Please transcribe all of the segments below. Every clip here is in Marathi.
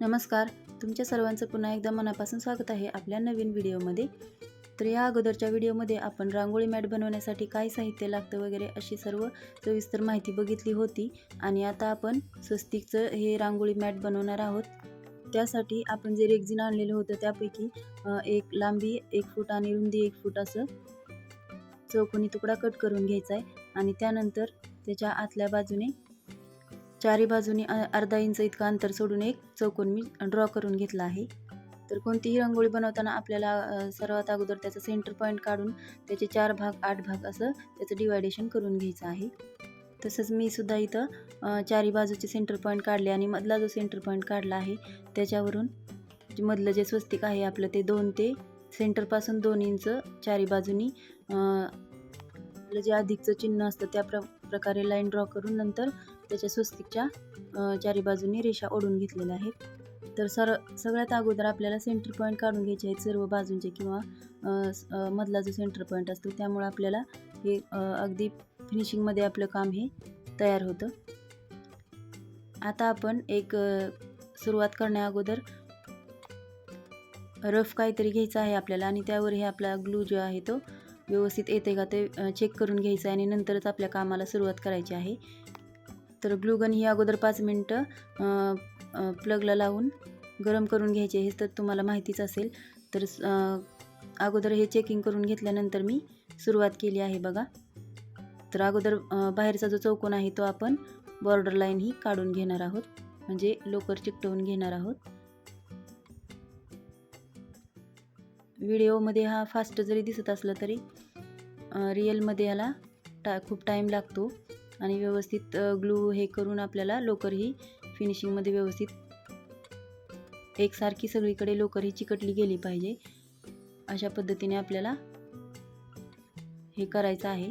नमस्कार. तुमच्या सर्वांचं पुन्हा एकदा मनापासून स्वागत आहे आपल्या नवीन व्हिडिओमध्ये. तर या अगोदरच्या व्हिडिओमध्ये आपण रांगोळी मॅट बनवण्यासाठी काय साहित्य लागतं वगैरे अशी सर्व सविस्तर माहिती बघितली होती. आणि आता आपण स्वस्तिकचं हे रांगोळी मॅट बनवणार आहोत. त्यासाठी आपण जे रेग्झिन आणलेलं होतं त्यापैकी एक लांबी एक फूट आणि रुंदी एक फूट असं चौकोनी तुकडा कट करून घ्यायचा आहे. आणि त्यानंतर त्याच्या आतल्या बाजूने चारी बाजूनी अर्धा इंच इतकं अंतर सोडून एक चौकोन मी ड्रॉ करून घेतला आहे. तर कोणतीही रांगोळी बनवताना आपल्याला सर्वात अगोदर त्याचं सेंटर पॉईंट काढून त्याचे चार भाग आठ भाग असं त्याचं डिवायडेशन करून घ्यायचं आहे. तसंच मी सुद्धा इथं चारी बाजूचे सेंटर पॉईंट काढले आणि मधला जो सेंटर पॉईंट काढला आहे त्याच्यावरून मधलं जे स्वस्तिक आहे आपलं ते दोन ते सेंटरपासून दोन इंच चारी बाजूनी आपलं जे अधिकचं चिन्ह असतं त्या प्र प्रकारे लाईन ड्रॉ करून नंतर त्याच्या स्वस्तिकच्या चारी बाजूनी रेषा ओढून घेतलेल्या आहेत. तर सर सगळ्यात अगोदर आपल्याला सेंटर पॉईंट काढून घ्यायचे आहेत सर्व बाजूंचे किंवा मधला जो सेंटर पॉईंट असतो त्यामुळे आपल्याला हे अगदी फिनिशिंगमध्ये आपलं काम हे तयार होतं. आता आपण एक सुरुवात करण्या अगोदर रफ काहीतरी घ्यायचा आहे आपल्याला आणि त्यावर हे आपला ग्लू जो आहे तो व्यवस्थित येते का ते चेक करून घ्यायचं आहे आणि नंतरच आपल्या कामाला सुरुवात करायची आहे. तर ग्लूगन ही अगोदर पाच मिनटं प्लगला लावून गरम करून घ्यायचे हे तर तुम्हाला माहितीच असेल. तर अगोदर हे चेकिंग करून घेतल्यानंतर मी सुरुवात केली आहे बघा. तर अगोदर बाहेरचा जो चौकोन आहे तो आपण बॉर्डर लाईन ही काढून घेणार आहोत. म्हणजे लोकर चिकटवून घेणार आहोत. व्हिडिओमध्ये हा फास्ट जरी दिसत असला तरी रिअलमध्ये याला टा खूप टाईम लागतो आणि व्यवस्थित ग्लू हे करून आपल्याला लोकर ही फिनिशिंगमध्ये व्यवस्थित एकसारखी सगळीकडे लोकर ही चिकटली गेली पाहिजे. अशा पद्धतीने आपल्याला हे करायचं आहे.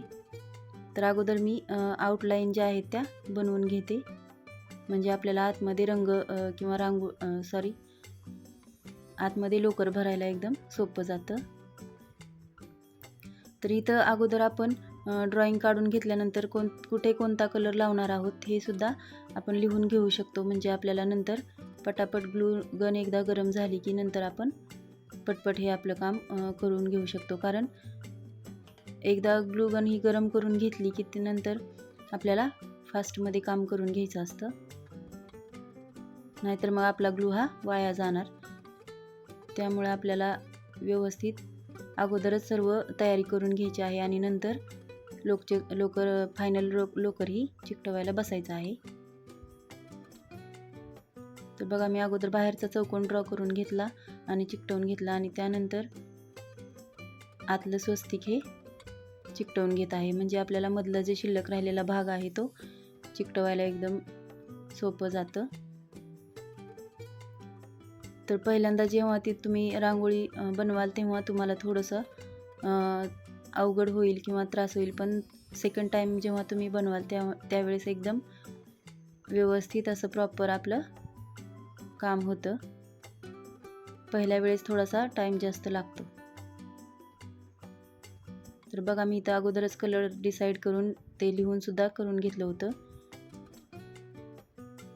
तर अगोदर मी आउटलाईन ज्या आहेत त्या बनवून घेते. म्हणजे आपल्याला आतमध्ये रंग किंवा रांगो सॉरी आतमध्ये लोकर भरायला एकदम सोपं जातं. तर इथं अगोदर आपण ड्रॉइंग काढून घेतल्यानंतर कोण कुठे कोणता कलर लावणार आहोत हे सुद्धा आपण लिहून घेऊ शकतो. म्हणजे आपल्याला नंतर पटापट ग्लू गन एकदा गरम झाली की नंतर आपण पटपट हे आपलं काम करून घेऊ शकतो. कारण एकदा ग्लू गन ही गरम करून घेतली की ते नंतर आपल्याला फास्टमध्ये काम करून घ्यायचं असतं. नाहीतर मग आपला ग्लू हा वाया जाणार. त्यामुळे आपल्याला व्यवस्थित अगोदरच सर्व तयारी करून घ्यायची आहे आणि नंतर लोकचे लोकर फायनल लो लोकर ही चिकटवायला बसायचं आहे. तर बघा मी अगोदर बाहेरचा चौकोन ड्रॉ करून घेतला आणि चिकटवून घेतला आणि त्यानंतर आतलं स्वस्तिक हे चिकटवून घेत आहे. म्हणजे आपल्याला मधलं जे शिल्लक राहिलेला भाग आहे तो चिकटवायला एकदम सोपं जातं. तर पहिल्यांदा जेव्हा ती तुम्ही रांगोळी बनवाल तेव्हा तुम्हाला थोडंसं अवघड होईल किंवा त्रास होईल. पण सेकंड टाईम जेव्हा तुम्ही बनवाल त्या त्यावेळेस एकदम व्यवस्थित असं प्रॉपर आपलं काम होतं. पहिल्या वेळेस थोडासा टाईम जास्त लागतो. तर बघा मी इथं अगोदरच कलर डिसाईड करून ते लिहूनसुद्धा करून घेतलं होतं.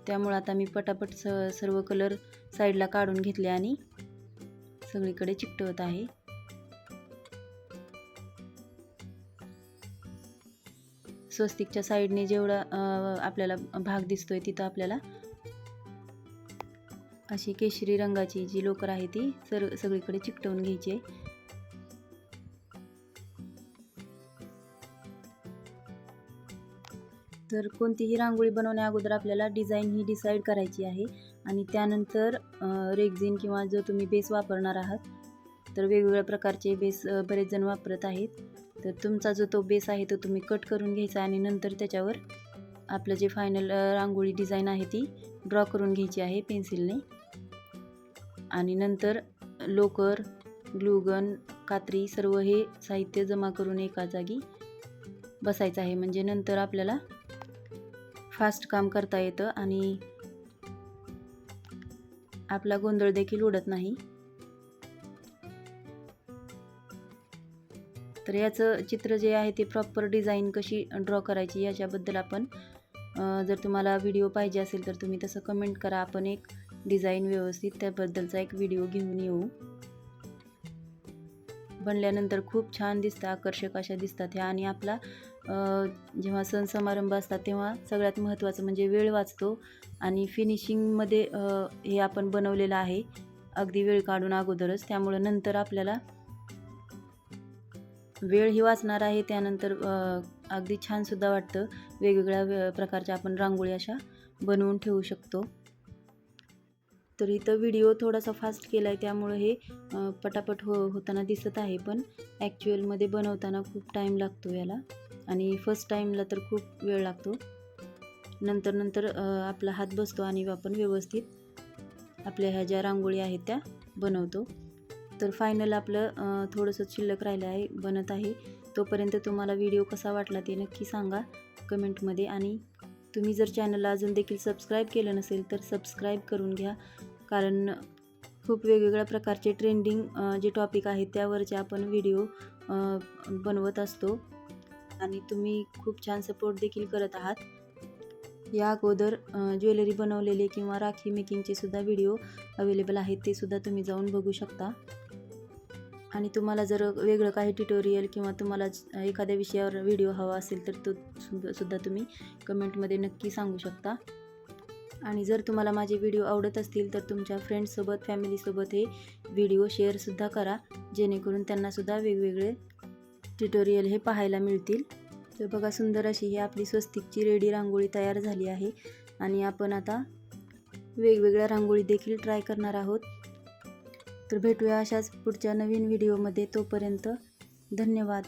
त्यामुळं आता मी पटापट स सर्व कलर साईडला काढून घेतले आणि सगळीकडे चिकटवत आहे. स्वस्तिकच्या साईडने जेवढा आपल्याला भाग दिसतोय तिथं आपल्याला अशी केशरी रंगाची जी लोकर आहे ती सर सगळीकडे चिकटवून घ्यायची आहे. तर कोणतीही रांगोळी बनवण्या अगोदर आपल्याला डिझाईन ही डिसाईड करायची आहे. आणि त्यानंतर रेग्झिन किंवा जो तुम्ही बेस वापरणार आहात तर वेगवेगळ्या प्रकारचे बेस बरेच जण वापरत आहेत. तर तुमचा जो तो बेस आहे तो तुम्ही कट करून घ्यायचा आणि नंतर त्याच्यावर आपलं जे फायनल रांगोळी डिझाईन आहे ती ड्रॉ करून घ्यायची आहे पेन्सिलने. आणि नंतर लोकर ग्लूगन कात्री सर्व हे साहित्य जमा करून एका जागी बसायचं आहे. म्हणजे नंतर आपल्याला फास्ट काम करता येतं आणि आपला गोंधळ देखील उडत नाही. तर याचं चित्र जे आहे ते प्रॉपर डिझाईन कशी ड्रॉ करायची याच्याबद्दल आपण जर तुम्हाला व्हिडिओ पाहिजे असेल तर तुम्ही तसं कमेंट करा. आपण एक डिझाईन व्यवस्थित त्याबद्दलचा एक व्हिडिओ घेऊन येऊ. बनल्यानंतर खूप छान दिसतं आकर्षक अशा दिसतात ह्या. आणि आपला जेव्हा सण समारंभ असतात तेव्हा सगळ्यात महत्त्वाचं म्हणजे वेळ वाचतो. आणि फिनिशिंगमध्ये हे आपण बनवलेलं आहे. अगदी वेळ काढून अगोदरच. त्यामुळं नंतर आपल्याला वेळ ही वाचणार आहे. त्यानंतर अगदी छानसुद्धा वाटतं. वेगवेगळ्या वे प्रकारच्या आपण रांगोळी अशा बनवून ठेवू शकतो. तर इथं व्हिडिओ थोडासा फास्ट केला आहे त्यामुळं हे पटापट हो होताना दिसत आहे. पण ॲक्च्युअलमध्ये बनवताना खूप टाईम लागतो याला. आणि फर्स्ट टाईमला तर खूप वेळ लागतो. नंतर नंतर आपला हात बसतो आणि आपण व्यवस्थित आपल्या ह्या ज्या रांगोळी आहेत त्या बनवतो. तर फायनल आपलं थोडंसं शिल्लक राहिलं आहे बनत आहे. तोपर्यंत तुम्हाला व्हिडिओ कसा वाटला ते नक्की सांगा कमेंटमध्ये. आणि तुम्ही जर चॅनलला अजून देखील सबस्क्राईब केलं नसेल तर सबस्क्राईब करून घ्या. कारण खूप वेगवेगळ्या प्रकारचे ट्रेंडिंग जे टॉपिक आहेत त्यावरचे आपण व्हिडिओ बनवत असतो. आणि तुम्ही खूप छान सपोर्ट देखील करत आहात. या अगोदर ज्वेलरी बनवलेले किंवा राखी मेकिंगचे सुद्धा व्हिडिओ अवेलेबल आहेत ते सुद्धा तुम्ही जाऊन बघू शकता. आणि तुम्हाला जर वेगळं काही ट्युटोरियल किंवा तुम्हाला एखाद्या विषयावर व्हिडिओ हवा असेल तर तो सुद्धा सुद्धा तुम्ही कमेंटमध्ये नक्की सांगू शकता. आणि जर तुम्हाला माझे व्हिडिओ आवडत असतील तर तुमच्या फ्रेंड्ससोबत फॅमिलीसोबत हे व्हिडिओ शेअरसुद्धा करा. जेणेकरून त्यांनासुद्धा वेगवेगळे ट्युटोरियल हे पाहायला मिळतील. तर बघा सुंदर अशी ही आपली स्वस्तिकची रेडी रांगोळी तयार झाली आहे. आणि आपण आता वेगवेगळ्या रांगोळी देखील ट्राय करणार आहोत. तर भेटूया अशाच पुढच्या नवीन व्हिडिओमध्ये. तोपर्यंत धन्यवाद.